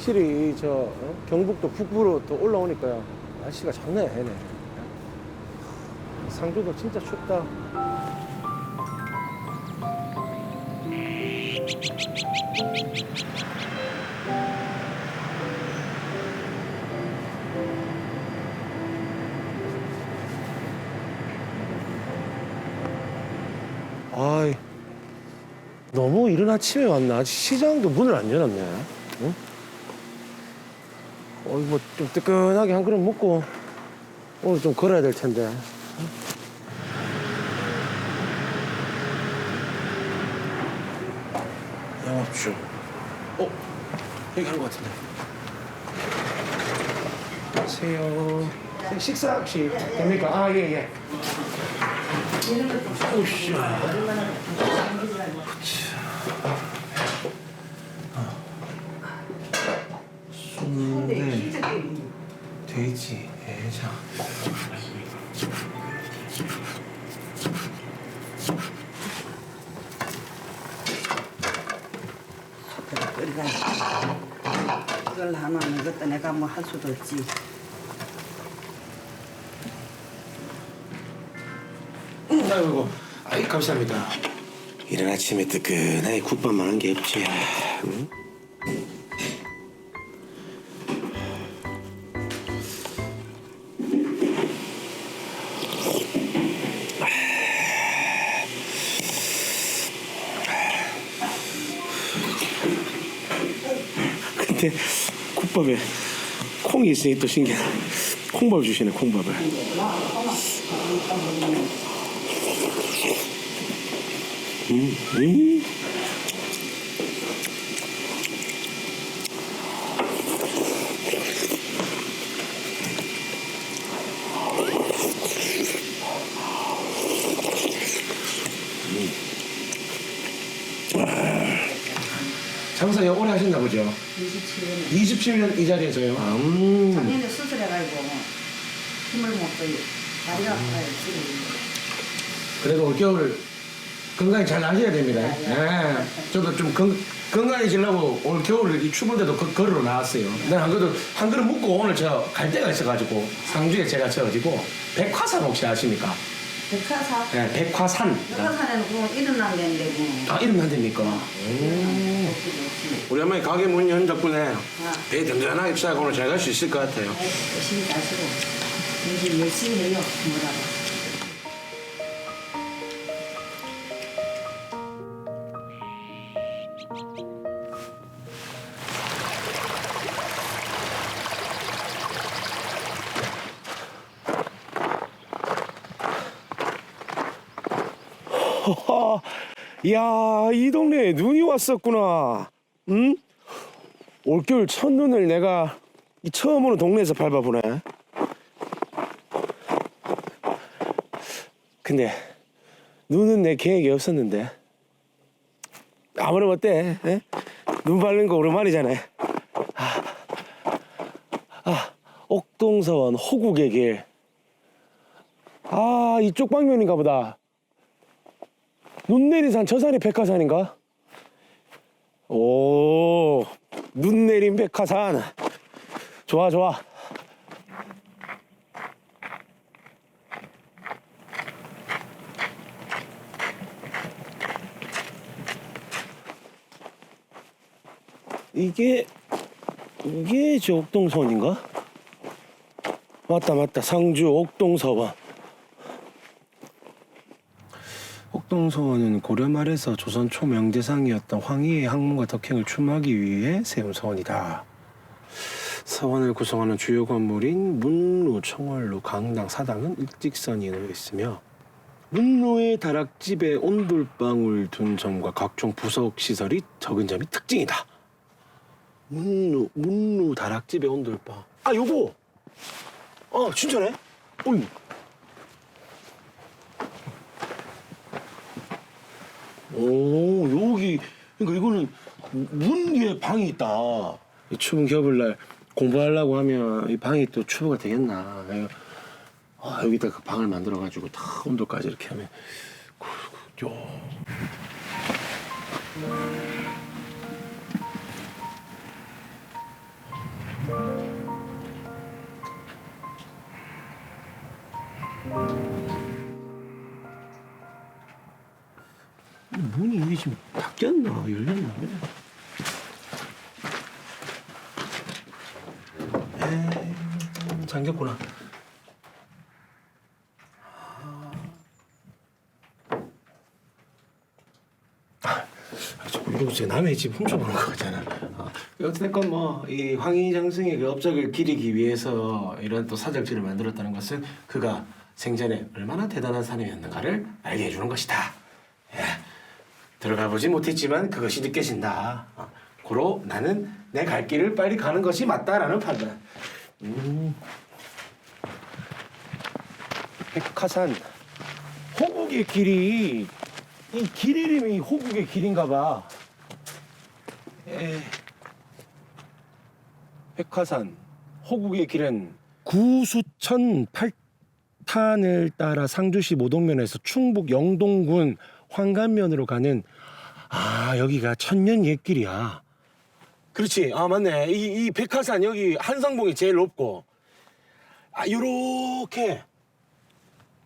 확실히 저 어? 경북도 북부로 또 올라오니까요. 날씨가 장난이 아니네. 상주도 진짜 춥다. 아이, 너무 이른 아침에 왔나? 아직 시장도 문을 안 열었네. 응? 어, 뭐좀 뜨끈하게 한 그릇 먹고 오늘 좀 걸어야 될 텐데. 영업주. 어? 여기 하는 것 같은데. 안녕하세요. 식사 혹시 됩니까? 아, 예, 예. 오씨. 순대, 돼지, 해장. 우리가 이걸 하면 이것도 내가 뭐 할 수도 없지. 아이고, 아이 감사합니다. 이른 아침에 뜨끈하게 국밥만 한 게 없지. 응? 근데 국밥에 콩이 있으니 또 신기하네. 콩밥 주시네, 콩밥을. 음. 장사 오래 하셨나 보죠? 27년. 27년 이 자리에서요. 음. 작년에 수술해가지고 힘을 못 써요. 다리가 아파요, 지금. 그래도 올겨울 건강히 잘 나셔야 됩니다. 네, 예. 저도 좀 건, 건강해지려고 올 겨울 이 추운데도 거, 걸으러 나왔어요. 근데 한 그릇 한 그릇 먹고 오늘 저갈 데가 있어가지고 상주에 제가 저지고 백화산 혹시 아십니까? 백화사. 예, 백화산. 백화사는 그 이름 난 데인데 뭐. 아 이름 안 됩니까? 우리 어머니 가게 문 연 덕분에 배 든든하게 시작하고 오늘 잘 갈 수 있을 것 같아요. 열심히 가시고. 이제 열심히 해요, 뭐라고. 허허, 야, 이 동네에 눈이 왔었구나. 응? 올겨울 첫눈을 내가 이 처음 오는 동네에서 밟아보네. 근데 눈은 내 계획이 없었는데. 아무렴 어때? 에? 눈 밟는 거 오랜만이잖아. 아, 아, 옥동서원 호국의 길. 아, 이쪽 방면인가 보다. 눈 내린 산, 저 산이 백화산인가? 오, 눈 내린 백화산. 좋아, 좋아. 이게, 이게 저 옥동서원인가? 맞다, 맞다. 상주 옥동서원. 옥동서원은 고려 말에서 조선 초명대상이었던 황희의 학문과 덕행을 추모하기 위해 세운 서원이다. 서원을 구성하는 주요 건물인 문루, 청월루, 강당, 사당은 일직선이 놓여 있으며 문루의 다락집에 온돌방울 둔 점과 각종 부속 시설이 적은 점이 특징이다. 문루, 문루 다락집에 온돌방. 아, 요거. 어, 진짜네. 어이. 오 여기 그러니까 이거는 문 위에 방이 있다. 이 추운 겨울날 공부하려고 하면 이 방이 또 추워가 되겠나. 아, 여기다 그 방을 만들어 가지고 다 온도까지 이렇게 하면 그, 그, 열렸나 그래? 에이, 잠겼구나. 아, 자꾸 이러고 제 남의 집 훔쳐보는 거 같잖아. 아, 어쨌든 뭐이 황희장승의 그 업적을 기리기 위해서 이런 또 사절지를 만들었다는 것은 그가 생전에 얼마나 대단한 사람이었는가를 알게 해주는 것이다. 예. 들어가 보지 못했지만 그것이 느껴진다. 어, 고로 나는 내 갈 길을 빨리 가는 것이 맞다라는 판단. 음. 백화산 호국의 길이 이 길 이름이 호국의 길인가 봐. 에. 백화산 호국의 길은 구수천 팔탄을 따라 상주시 모동면에서 충북 영동군 황간면으로 가는 아 여기가 천년 옛길이야. 그렇지. 아 맞네. 이, 이 백화산 여기 한성봉이 제일 높고 아 요렇게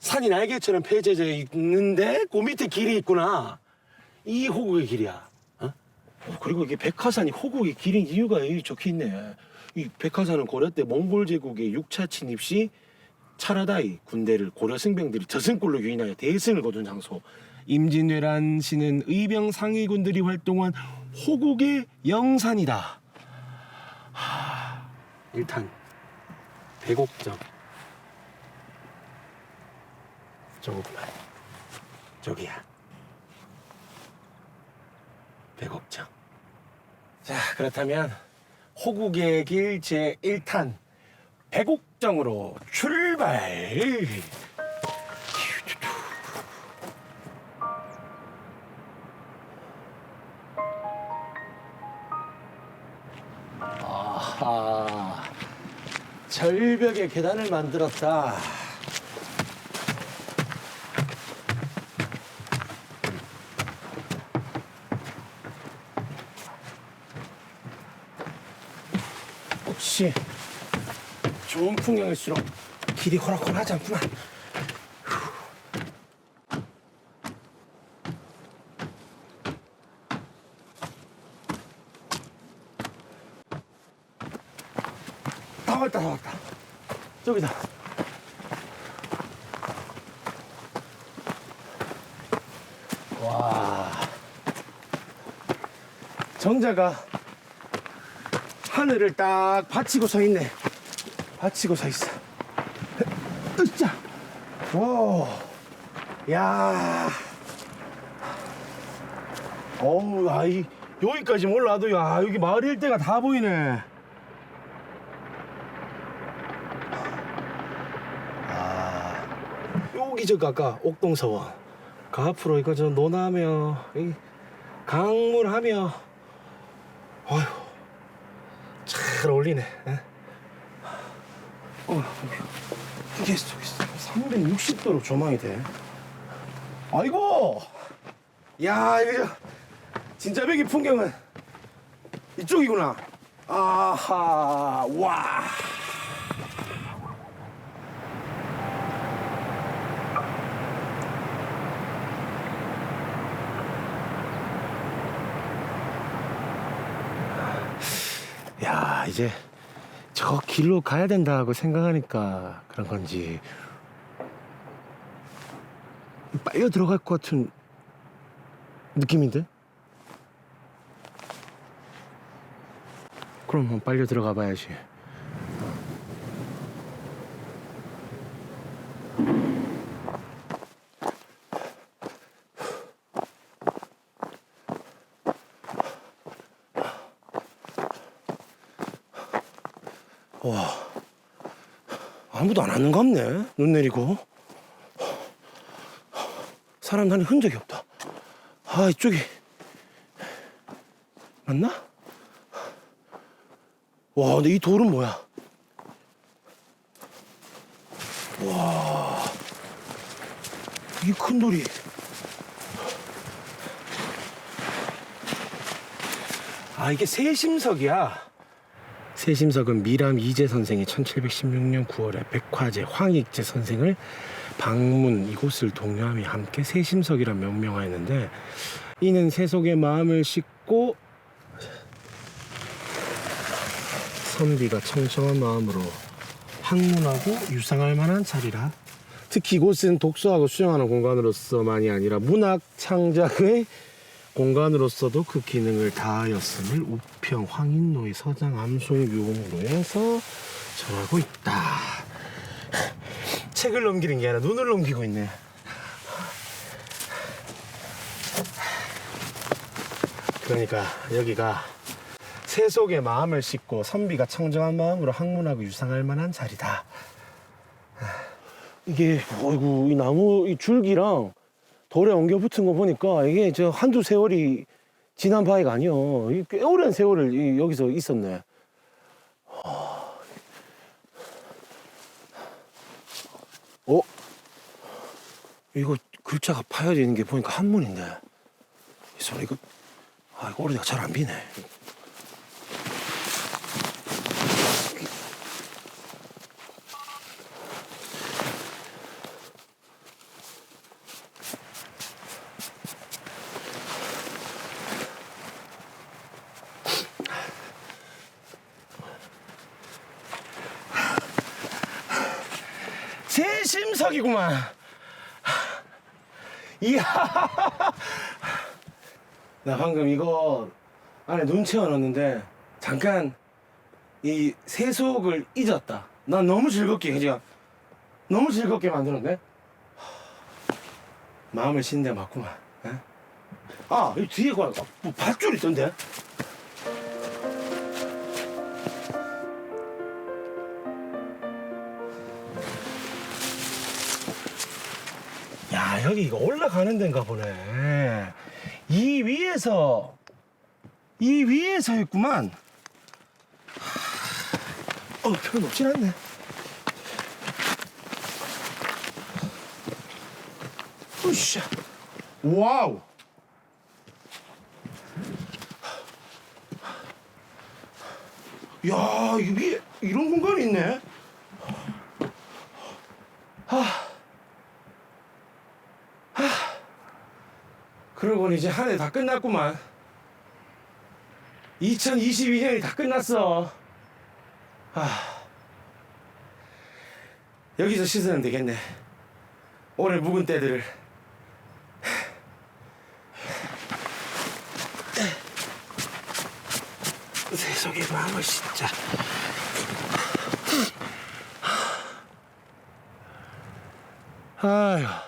산이 날개처럼 펼쳐져 있는데 그 밑에 길이 있구나. 이 호국의 길이야. 어? 어, 그리고 이게 백화산이 호국의 길인 이유가 여기 적혀 있네. 이 백화산은 고려 때 몽골 제국의 6차 침입 시 차라다이 군대를 고려 승병들이 저승골로 유인하여 대승을 거둔 장소. 임진왜란 씨는 의병 상위군들이 활동한 호국의 영산이다. 하, 일단 배곡점. 저거구만. 저기야. 백옥장. 자, 그렇다면 호국의 길 제1탄 백옥정으로 출발. 절벽에 계단을 만들었다. 역시 좋은 풍경일수록 길이 호락호락하지 않구나. 다 왔다, 다 왔다. 저기다. 와. 정자가 하늘을 딱 받치고 서 있네. 받치고 서 있어. 으쌰. 오. 야. 어우, 아이, 여기까지 몰라도, 야, 여기 마을 일대가 다 보이네. 아까 옥동서원. 그 앞으로 이거 저 논하며, 이 강물하며, 어휴. 잘 어울리네. 에? 어, 이게 저기 360도로 조망이 돼. 아이고, 야 이거 저- 진짜 백이 풍경은 이쪽이구나. 아하, 와. 야 이제 저 길로 가야 된다고 생각하니까 그런 건지 빨려 들어갈 것 같은 느낌인데? 그럼 빨려 들어가 봐야지. 와, 아무도 안 하는 거 없네. 눈 내리고. 사람 다니 흔적이 없다. 아, 이쪽이. 맞나? 와, 근데 이 돌은 뭐야? 와, 이 큰 돌이. 아, 이게 세심석이야. 세심석은 미람 이재 선생이 1716년 9월에 백화제 황익재 선생을 방문 이곳을 동요하며 함께 세심석이라 명명하였는데 이는 세속의 마음을 싣고 선비가 청정한 마음으로 학문하고 유상할 만한 자리라. 특히 이곳은 독서하고 수영하는 공간으로서만이 아니라 문학 창작의 공간으로서도 그 기능을 다하였음을 우평 황인노의 서장 암송 유공으로 해서 전하고 있다. 책을 넘기는 게 아니라 눈을 넘기고 있네. 그러니까 여기가 세속의 마음을 싣고 선비가 청정한 마음으로 학문하고 유상할 만한 자리다. 이게 어이구 이 나무 이 줄기랑 돌에 엉겨 붙은 거 보니까 이게 저 한두 세월이 지난 바위가 아니요. 이꽤 오랜 세월을 이- 여기서 있었네. 하. 어? 이거 글자가 파여지는 게 보니까 한문인데. 이 소리 이거 아 이거 오래가 잘안 비네. 세심석이구만. 이야. 나 방금 이거 안에 눈 채워놨는데 잠깐 이 세속을 잊었다. 난 너무 즐겁게 그냥 너무 즐겁게 만들었네. 마음을 신데 맞구만. 에? 아, 이 뒤에 가뭐 밧줄 있던데. 여기 이거 올라가는 데인가 보네. 이 위에서 이 위에서 했구만. 어 별로 높진 않네. 으쌰. 와우. 야, 이 위에 이런 공간이 있네. 그러고 보니 이제 한 해 다 끝났구만. 2022년이 다 끝났어. 아. 여기서 씻으면 되겠네. 오늘 묵은 때들을. 세속의 마음을 씻자. 아휴.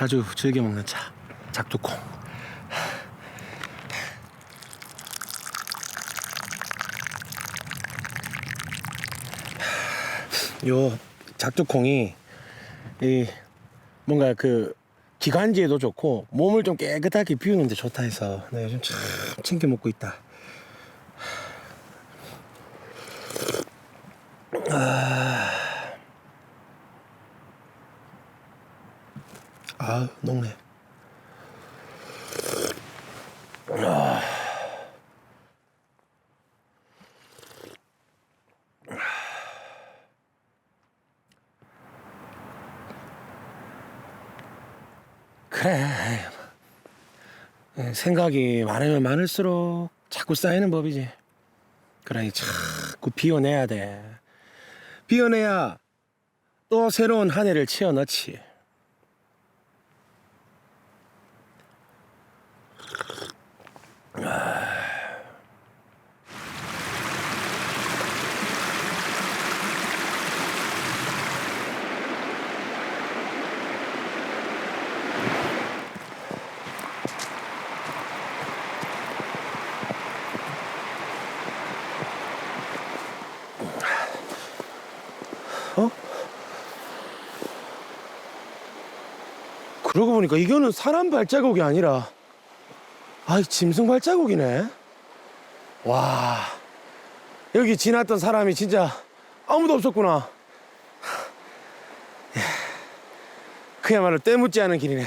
자주 즐겨 먹는 차 작두콩. 요 작두콩이 이 뭔가 그 기관지에도 좋고 몸을 좀 깨끗하게 비우는데 좋다 해서 나 요즘 참 챙겨 먹고 있다 아 녹네. 그래. 에, 생각이 많으면 많을수록 자꾸 쌓이는 법이지. 그러니 자꾸 비워내야 돼. 비워내야 또 새로운 한 해를 치어 넣지 어? 그러고 보니까 이거는 사람 발자국이 아니라 아이 짐승 발자국이네. 와 여기 지났던 사람이 진짜 아무도 없었구나. 야, 그야말로 때묻지 않은 길이네.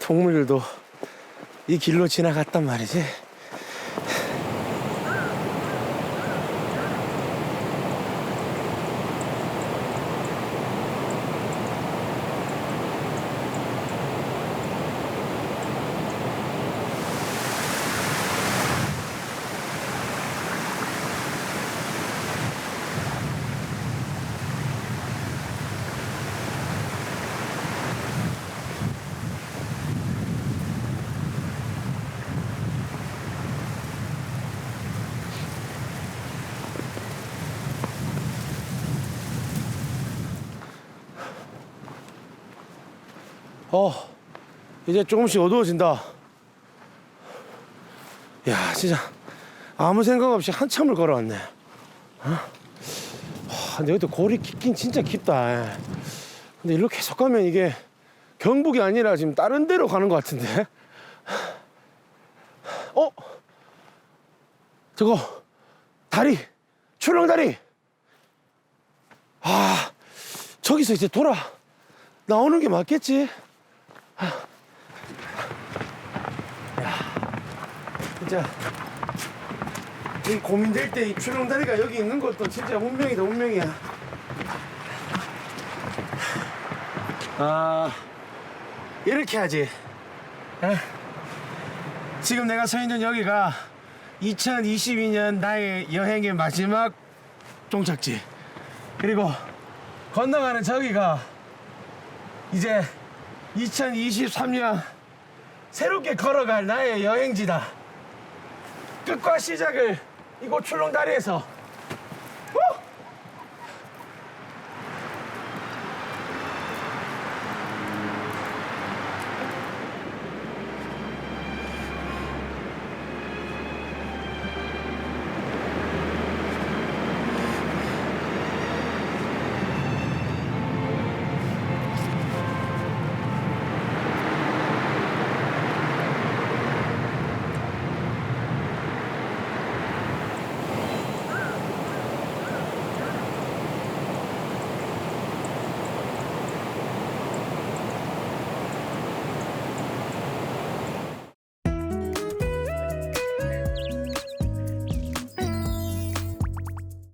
동물들도 이 길로 지나갔단 말이지. 어, 이제 조금씩 어두워진다. 야, 진짜 아무 생각 없이 한참을 걸어왔네. 어? 와, 근데 여기도 골이 깊긴 진짜 깊다. 근데 일로 계속 가면 이게 경북이 아니라 지금 다른 데로 가는 것 같은데. 어? 저거 다리, 출렁 다리. 아, 저기서 이제 돌아 나오는 게 맞겠지? 진짜 이 고민될 때 이 출렁다리가 여기 있는 것도 진짜 운명이다 운명이야. 아 이렇게 하지. 에? 지금 내가 서 있는 여기가 2022년 나의 여행의 마지막 종착지. 그리고 건너가는 저기가 이제 2023년 새롭게 걸어갈 나의 여행지다. 끝과 시작을 이곳 출렁다리에서